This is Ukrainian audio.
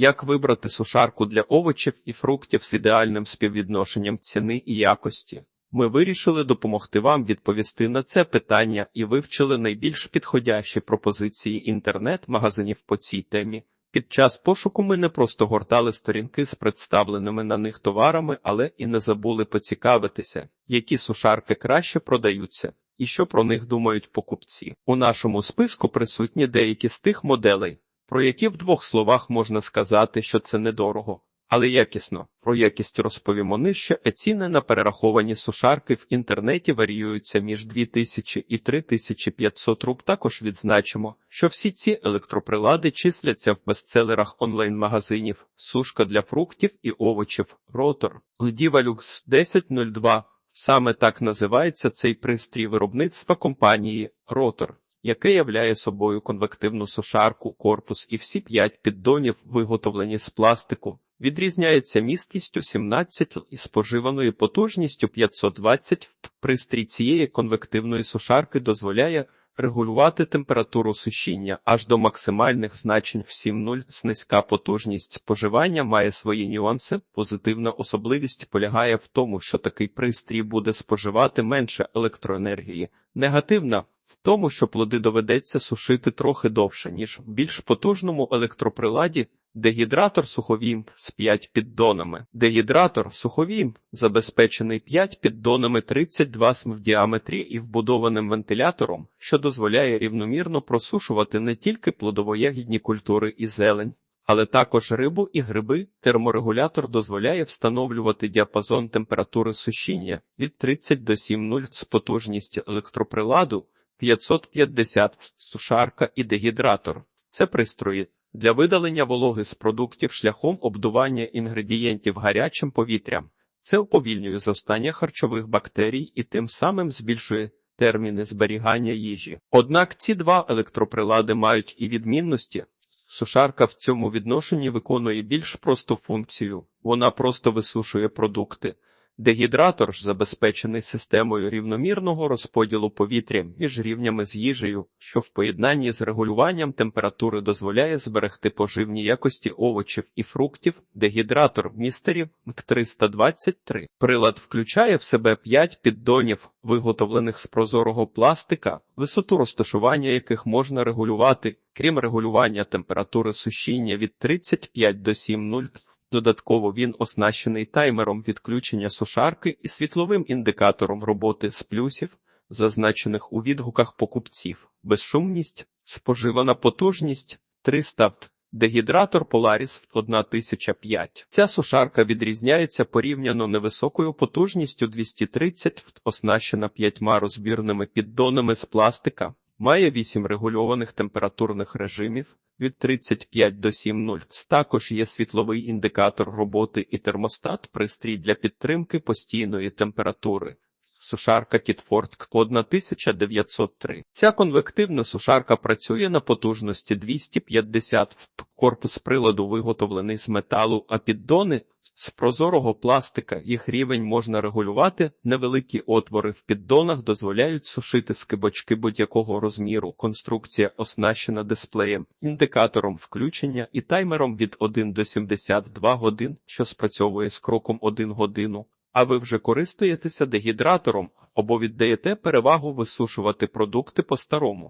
Як вибрати сушарку для овочів і фруктів з ідеальним співвідношенням ціни і якості? Ми вирішили допомогти вам відповісти на це питання і вивчили найбільш підходящі пропозиції інтернет-магазинів по цій темі. Під час пошуку ми не просто гортали сторінки з представленими на них товарами, але і не забули поцікавитися, які сушарки краще продаються і що про них думають покупці. У нашому списку присутні деякі з тих моделей, про які в двох словах можна сказати, що це недорого, але якісно. Про якість розповімо нижче, а ціни на перераховані сушарки в інтернеті варіюються між 2000 і 3500 руб. Також відзначимо, що всі ці електроприлади числяться в бестселерах онлайн-магазинів, сушка для фруктів і овочів, ротор, Divalux 1002. Саме так називається цей пристрій виробництва компанії Ротор, яке являє собою конвективну сушарку, корпус і всі п'ять піддонів, виготовлені з пластику. Відрізняється місткістю 17 і споживаною потужністю 520. Пристрій цієї конвективної сушарки дозволяє регулювати температуру сушіння аж до максимальних значень в 7.0. Низька потужність споживання має свої нюанси. Позитивна особливість полягає в тому, що такий пристрій буде споживати менше електроенергії. Негативна в тому, що плоди доведеться сушити трохи довше, ніж в більш потужному електроприладі. Дегідратор суховім з 5 піддонами. Дегідратор суховім забезпечений 5 піддонами 32 см в діаметрі і вбудованим вентилятором, що дозволяє рівномірно просушувати не тільки плодово-ягідні культури і зелень, але також рибу і гриби. Терморегулятор дозволяє встановлювати діапазон температури сушіння від 30 до 7,0 з потужністю електроприладу 550 сушарка і дегідратор. Це пристрої для видалення вологи з продуктів шляхом обдування інгредієнтів гарячим повітрям. Це уповільнює зростання харчових бактерій і тим самим збільшує терміни зберігання їжі. Однак ці два електроприлади мають і відмінності. Сушарка в цьому відношенні виконує більш просту функцію, вона просто висушує продукти. Дегідратор ж забезпечений системою рівномірного розподілу повітря між рівнями з їжею, що в поєднанні з регулюванням температури дозволяє зберегти поживні якості овочів і фруктів. Дегідратор містерів МК-323. Прилад включає в себе 5 піддонів, виготовлених з прозорого пластика, висоту розташування яких можна регулювати, крім регулювання температури сушіння від 35 до 7,0. Додатково він оснащений таймером відключення сушарки і світловим індикатором роботи з плюсів, зазначених у відгуках покупців, безшумність, споживана потужність 300 Вт. Дегідратор Polaris 1005. Ця сушарка відрізняється порівняно невисокою потужністю 230 Вт, оснащена п'ятьма розбірними піддонами з пластика, має 8 регульованих температурних режимів від 35 до 7.0. Також є світловий індикатор роботи і термостат, пристрій для підтримки постійної температури. Сушарка Кітфорд 1903. Ця конвективна сушарка працює на потужності 250 Вт. Корпус приладу виготовлений з металу, а піддони з прозорого пластика. Їх рівень можна регулювати. Невеликі отвори в піддонах дозволяють сушити скибочки будь-якого розміру. Конструкція оснащена дисплеєм, індикатором включення і таймером від 1 до 72 годин, що спрацьовує з кроком 1 годину. А ви вже користуєтеся дегідратором або віддаєте перевагу висушувати продукти по-старому.